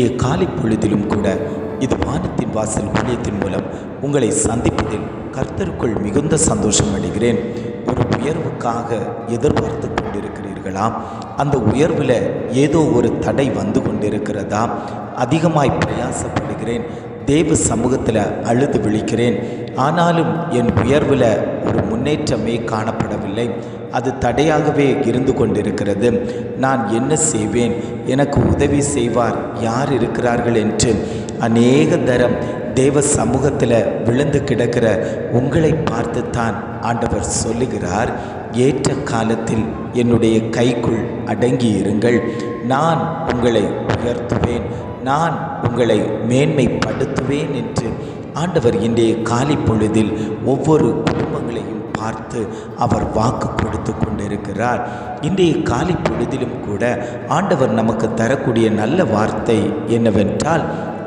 இன்றைய காலை பொழுதிலும் கூட இது வானத்தின் வாசல் ஊழியத்தின் மூலம் உங்களை சந்திப்பதில் கர்த்தருக்குள் மிகுந்த சந்தோஷம் அடைகிறேன். ஒரு உயர்வுக்காக எதிர்பார்த்து கொண்டிருக்கிறீர்களா? அந்த உயர்வில் ஏதோ ஒரு தடை வந்து கொண்டிருக்கிறதா? அதிகமாய் பிரயாசப்படுகிறேன். தேவ சமூகத்தில் அழுது விழிக்கிறேன். ஆனாலும் என் உயர்வில் ஒரு முன்னேற்றமே காணப்படவில்லை. அது தடையாகவே இருந்து கொண்டிருக்கிறது. நான் என்ன செய்வேன்? எனக்கு உதவி செய்வார். யார் இருக்கிறார்கள் என்று அநேக தரம் தேவ சமூகத்தில் விழுந்து கிடக்கிற உங்களை பார்த்துத்தான் ஆண்டவர் சொல்லுகிறார். ஏற்ற காலத்தில் என்னுடைய கைக்குள் அடங்கி இருங்கள் நான் உங்களை உயர்த்துவேன். நான் உங்களை மேன்மைப்படுத்துவேன் என்று ஆண்டவர் இன்றைய காலை பொழுதில் ஒவ்வொரு குடும்பங்களையும் பார்த்து அவர் வாக்கு கொடுத்து கொண்டிருக்கிறார். இன்றைய காலை பொழுதிலும் கூட ஆண்டவர் நமக்கு தரக்கூடிய நல்ல வார்த்தை என்னவென்றால்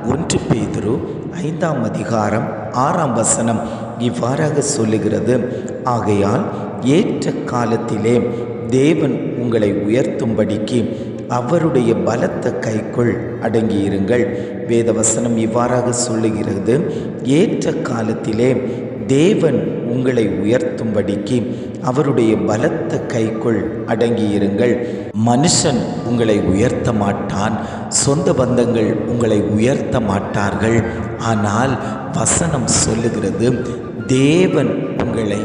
ஒன்று பேதுரு ஐந்தாம் அதிகாரம் ஆறாம் வசனம் இவ்வாறாக சொல்லுகிறது. ஆகையால் ஏற்ற காலத்திலே தேவன் உங்களை உயர்த்தும்படிக்கு அவருடைய பலத்த கைக்குள் அடங்கியிருங்கள். வேதவசனம் இவ்வாறாக சொல்லுகிறது. ஏற்ற காலத்திலே தேவன் உங்களை உயர்த்தும்படிக்கு அவருடைய பலத்த கைக்குள் அடங்கியிருங்கள். மனுஷன் உங்களை உயர்த்த மாட்டான் சொந்த பந்தங்கள் உங்களை உயர்த்த மாட்டார்கள். ஆனால் வசனம் சொல்லுகிறது தேவன் உங்களை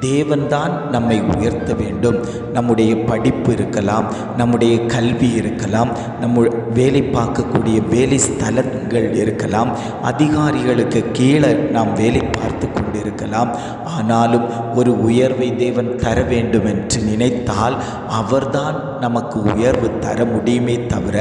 தேவன்தான் நம்மை உயர்த்த வேண்டும். நம்முடைய படிப்பு இருக்கலாம் நம்முடைய கல்வி இருக்கலாம் நம்ம வேலை பார்க்கக்கூடிய வேலை ஸ்தலங்கள் இருக்கலாம். அதிகாரிகளுக்கு கீழே நாம் வேலை பார்த்து கொண்டிருக்கலாம். ஆனாலும் ஒரு உயர்வை தேவன் தர வேண்டும் என்று நினைத்தால் அவர்தான் நமக்கு உயர்வு தர முடியுமே தவிர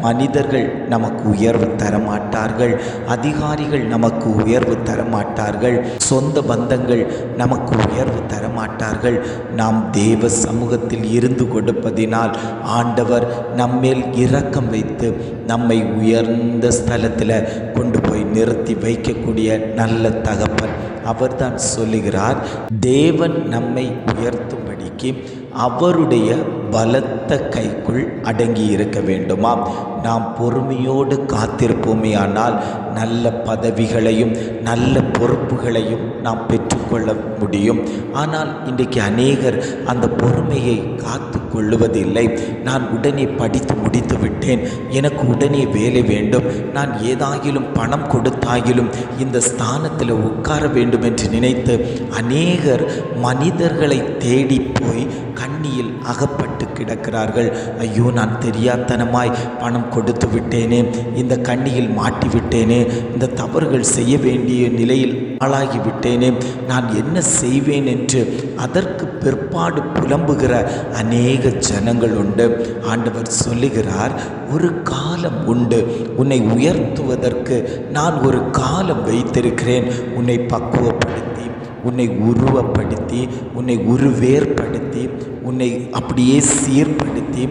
மனிதர்கள் நமக்கு உயர்வு தர மாட்டார்கள். அதிகாரிகள் நமக்கு உயர்வு தர மாட்டார்கள். சொந்த பந்தங்கள் நமக்கு உயர்வு தர மாட்டார்கள். நாம் தேவ சமூகத்தில் இருந்து கொடுப்பதினால் ஆண்டவர் நம்மேல் இரக்கம் வைத்து நம்மை உயர்ந்த ஸ்தலத்தில் கொண்டு போய் நிறுத்தி வைக்கக்கூடிய நல்ல தகப்பன் அவர்தான் சொல்லுகிறார் தேவன் நம்மை உயர்த்தும்படிக்கு அவருடைய பலத்த கைக்குள் அடங்கி இருக்க வேண்டுமாம். நாம் பொறுமையோடு காத்திருப்போமே ஆனால் நல்ல பதவிகளையும் நல்ல பொறுப்புகளையும் நாம் பெற்றுக்கொள்ள முடியும். ஆனால் இன்றைக்கு அநேகர் அந்த பொறுமையை காத்து கொள்ளுவதில்லை. நான் உடனே படித்து முடித்து விட்டேன். எனக்கு உடனே வேலை வேண்டும். நான் ஏதாகிலும் பணம் கொடுத்தாகிலும் இந்த ஸ்தானத்தில் உட்கார வேண்டும் என்று நினைத்து அநேகர் மனிதர்களை தேடி போய் கண்ணியில் அகப்பட்டு கிடக்கிறார்கள். ஐயோ நான் தெரியாத்தனமாய் பணம் கொடுத்து விட்டேனே இந்த கண்ணியில் மாட்டிவிட்டேனே இந்த தவறுகள் செய்ய வேண்டிய நிலையில் ஆளாகிவிட்டேனே நான் என்ன செய்வேன் என்று அதற்கு பிற்பாடு புலம்புகிற அநேக ஜனங்கள் உண்டு. ஆண்டவர் சொல்லுகிறார் ஒரு காலம் உண்டு. உன்னை உயர்த்துவதற்கு நான் ஒரு காலம் வைத்திருக்கிறேன். உன்னை பக்குவம் உன்னை உருவப்படுத்தி உன்னை உருவேற்படுத்தி உன்னை அப்படியே சீர்படுத்தி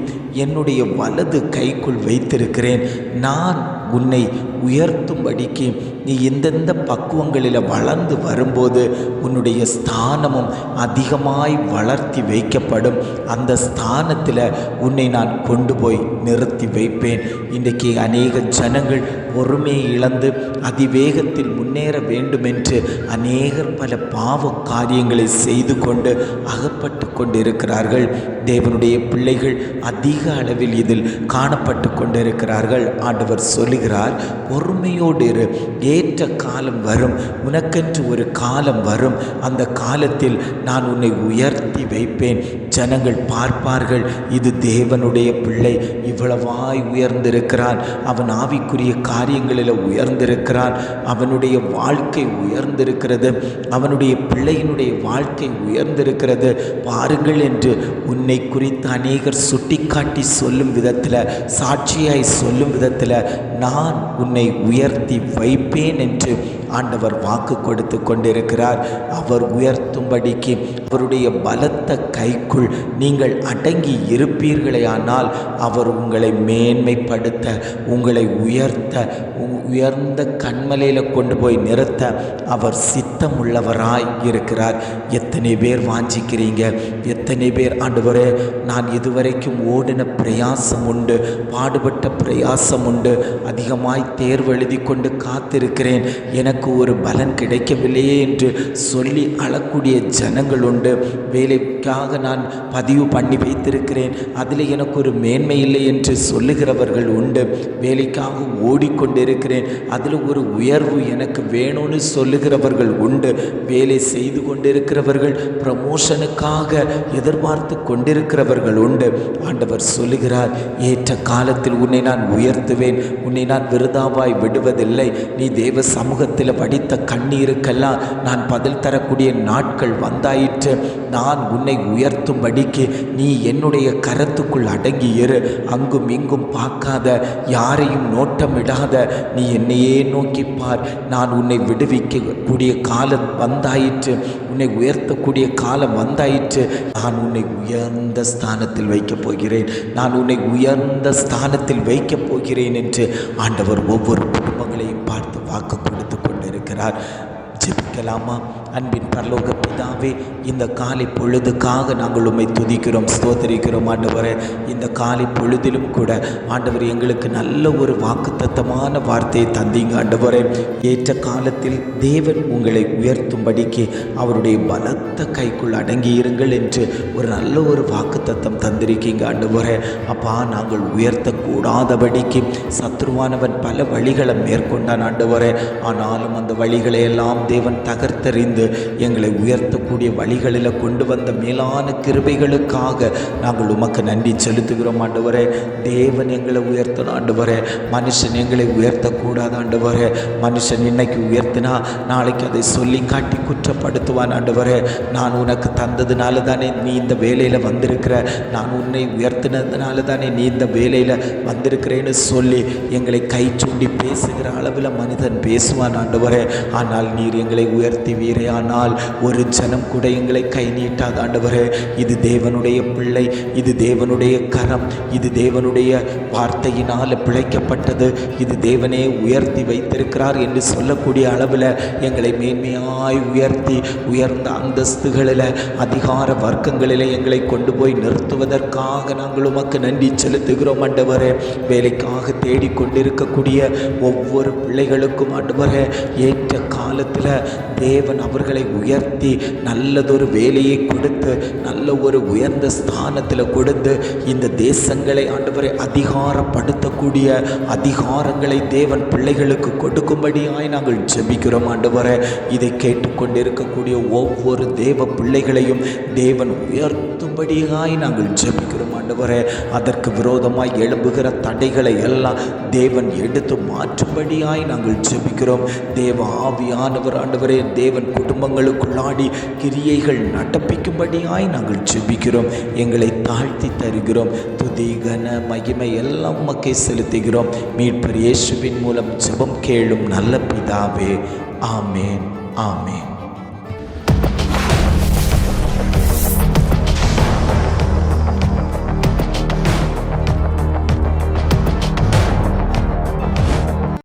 என்னுடைய வலது கைக்குள் வைத்திருக்கிறேன். நான் உன்னை உயர்த்தும்படிக்கு நீ எந்தெந்த பக்குவங்களில் வளர்ந்து வரும்போது உன்னுடைய ஸ்தானமும் அதிகமாய் வளர்த்தி வைக்கப்படும். அந்த ஸ்தானத்தில் உன்னை நான் கொண்டு போய் நிறுத்தி வைப்பேன். இன்றைக்கு அநேக ஜனங்கள் பொறுமையை இழந்து அதிவேகத்தில் முன்னேற வேண்டுமென்று அநேகர் பல பாவ காரியங்களை செய்து கொண்டு அகப்பட்டு கொண்டிருக்கிறார்கள். தேவனுடைய பிள்ளைகள் அதிக அளவில் இதில் காணப்பட்டு கொண்டிருக்கிறார்கள். ஆண்டவர் சொல்லுகிறார் பொறுமையோடு இரு ஏற்ற காலம் வரும். உனக்கென்று ஒரு காலம் வரும். அந்த காலத்தில் நான் உன்னை உயர்த்தி வைப்பேன். ஜனங்கள் பார்ப்பார்கள். இது தேவனுடைய பிள்ளை. இவ்வளவாய் உயர்ந்திருக்கிறான். அவன் ஆவிக்குரிய காரியங்களில் உயர்ந்திருக்கிறான். அவனுடைய வாழ்க்கை உயர்ந்திருக்கிறது. அவனுடைய பிள்ளையினுடைய வாழ்க்கை உயர்ந்திருக்கிறது. பாருங்கள் என்று உன்னை குறித்து அநேகர் சுட்டிக்காட்டி சொல்லும் விதத்தில் சாட்சியாய் சொல்லும் விதத்தில் நான் உன் உன்னை உயர்த்தி வைப்பேன் என்று ஆண்டவர் வாக்கு கொடுத்து கொண்டிருக்கிறார். அவர் உயர்த்தும்படிக்கு அவருடைய பலத்த கைக்குள் நீங்கள் அடங்கி இருப்பீர்களேயானால் அவர் உங்களை மேன்மைப்படுத்த உங்களை உயர்த்த உயர்ந்த கண்மலையில் கொண்டு போய் நிறுத்த அவர் சித்தமுள்ளவராய் இருக்கிறார். எத்தனை பேர் வாஞ்சிக்கிறீங்க? எத்தனை பேர் ஆண்டவரே நான் இதுவரைக்கும் ஓடின பிரயாசம் உண்டு பாடுபட்ட பிரயாசம் உண்டு அதிகமாய் தேர்வு எழுதி கொண்டு காத்திருக்கிறேன். எனக்கு ஒரு பலன் கிடைக்கவில்லையே என்று சொல்லி அழக்கூடிய ஜனங்கள் உண்டு. உங்களுக்காக நான் பதிவு பண்ணி வைத்திருக்கிறேன். அதில் எனக்கு ஒரு மேன்மை இல்லை என்று சொல்லுகிறவர்கள் உண்டு. வேலைக்காக ஓடிக்கொண்டிருக்கிறேன். அதில் ஒரு உயர்வு எனக்கு வேணும்னு சொல்லுகிறவர்கள் உண்டு. வேலை செய்து கொண்டிருக்கிறவர்கள் ப்ரமோஷனுக்காக எதிர்பார்த்து கொண்டிருக்கிறவர்கள் உண்டு. ஆண்டவர் சொல்லுகிறார் ஏற்ற காலத்தில் உன்னை நான் உயர்த்துவேன். உன்னை நான் விருதாவாய் விடுவதில்லை. நீ தேவ சமூகத்தில் வடித்த கண்ணீருக்கெல்லாம் நான் பதில் தரக்கூடிய நாட்கள் வந்தாயிற்று. நான் உன்னை உயர்த்தும்படிக்கு நீ என்னுடைய கரத்துக்குள் அடங்கி இரு அங்கும் இங்கும் பார்க்காத யாரையும் நோட்டமிடாத நீ என்னையே நோக்கி பார் நான் உன்னை விடுவிக்கக்கூடிய காலம் வந்தாயிற்று. உன்னை உயர்த்தக்கூடிய காலம் வந்தாயிற்று. நான் உன்னை உயர்ந்த ஸ்தானத்தில் வைக்கப் போகிறேன். நான் உன்னை உயர்ந்த ஸ்தானத்தில் வைக்கப் போகிறேன் என்று ஆண்டவர் ஒவ்வொரு குடும்பங்களையும் பார்த்து வாக்கு கொடுத்து கொண்டிருக்கிறார். ஜெபிக்கலாமா? அன்பின் பரலோக பிதாவே இந்த காலை பொழுதுக்காக நாங்கள் உம்மை துதிக்கிறோம் ஸ்தோத்தரிக்கிறோம் ஆண்டவரே. இந்த காலை பொழுதிலும் கூட ஆண்டவர் எங்களுக்கு நல்ல ஒரு வாக்குத்தத்தமான வார்த்தையை தந்தீங்க ஆண்டவரே. ஏற்ற காலத்தில் தேவன் உங்களை உயர்த்தும்படிக்கு அவருடைய பலத்த கைக்குள் அடங்கி இருங்கள் என்று ஒரு நல்ல ஒரு வாக்குத்தத்தம் தந்திருக்கீங்க ஆண்டவரே. அப்பா நாங்கள் உயர்த்தக்கூடாதபடிக்கு சத்ருவானவன் பல வழிகளை மேற்கொண்டான் ஆண்டவரே. ஆனாலும் அந்த வழிகளை எல்லாம் தேவன் தகர்த்தெறிந்து எங்களை உயர்த்தக்கூடிய வழிகளில் கொண்டு வந்த மேலான கிருபைகளுக்காக நாங்கள் உமக்கு நன்றி செலுத்துகிறோம் ஆண்டவரே. தேவன் எங்களை உயர்த்தணும் ஆண்டவரே. மனுஷன் எங்களை உயர்த்தக்கூடாது ஆண்டவரே. மனுஷன் இன்னைக்கு உயர்த்தினா நாளைக்கு அதை சொல்லி காட்டி குற்றப்படுத்துவான் ஆண்டவரே. நான் உனக்கு தந்ததுனால தானே நீ இந்த வேலையில் வந்திருக்கிற. நான் உன்னை உயர்த்தினதுனால தானே நீ இந்த வேலையில் வந்திருக்கிறேன்னு சொல்லி எங்களை கை சூண்டி பேசுகிற அளவில் மனிதன் பேசுவான் ஆண்டவரே. ஆனால் நீர் எங்களை உயர்த்தி வீரையா ஆனால் ஒரு ஜனம் கூட எங்களை கை நீட்டாத ஆண்டவரே இது தேவனுடைய பிள்ளை இது தேவனுடைய கரம் இது தேவனுடைய வார்த்தையினால் பிழைக்கப்பட்டது இது தேவனே உயர்த்தி வைத்திருக்கிறார் என்று சொல்லக்கூடிய அளவில் எங்களை மேன்மையாய் உயர்த்தி உயர்ந்த அந்தஸ்துகளில் அதிகார வர்க்கங்களில் எங்களை கொண்டு போய் நிறுத்துவதற்காக நாங்கள் உமக்கு நன்றி செலுத்துகிறோம் ஆண்டவரே. வேலைக்காக தேடிக்கொண்டிருக்கக்கூடிய ஒவ்வொரு பிள்ளைகளுக்கும் ஆண்டவரே ஏற்ற காலத்தில் தேவன் அவர்களை உயர்த்தி நல்லதொரு வேலையை கொடுத்து நல்ல ஒரு உயர்ந்த ஸ்தானத்தில் கொடுத்து இந்த தேசங்களை ஆண்டவரை அதிகாரப்படுத்தக்கூடிய அதிகாரங்களை தேவன் பிள்ளைகளுக்கு கொடுக்கும்படியாய் நாங்கள் ஜெபிக்கிறோம் ஆண்டவரை. இதை கேட்டுக்கொண்டிருக்கக்கூடிய ஒவ்வொரு தேவ பிள்ளைகளையும் தேவன் உயர்த்தும்படியாய் நாங்கள் ஜெபிக்கிறோம் ஆண்டவரே அதற்கு விரோதமாய் எழும்புகிற தடைகளை எல்லாம் தேவன் எடுத்து மாற்றும்படியாய் நாங்கள் ஜெபிக்கிறோம். தேவ ஆவியானவர் ஆண்டவரே தேவன் குடும்பங்களுக்குள்ளாடி கிரியைகள் நடப்பிக்கும்படியாய் நாங்கள் ஜெபிக்கிறோம். எங்களை தாழ்த்தி தருகிறோம். துதி கன மகிமை எல்லாம் உமக்கே செலுத்துகிறோம். மீட்பர் இயேசுவின் மூலம் ஜெபம் கேளும் நல்ல பிதாவே. ஆமேன் ஆமேன்.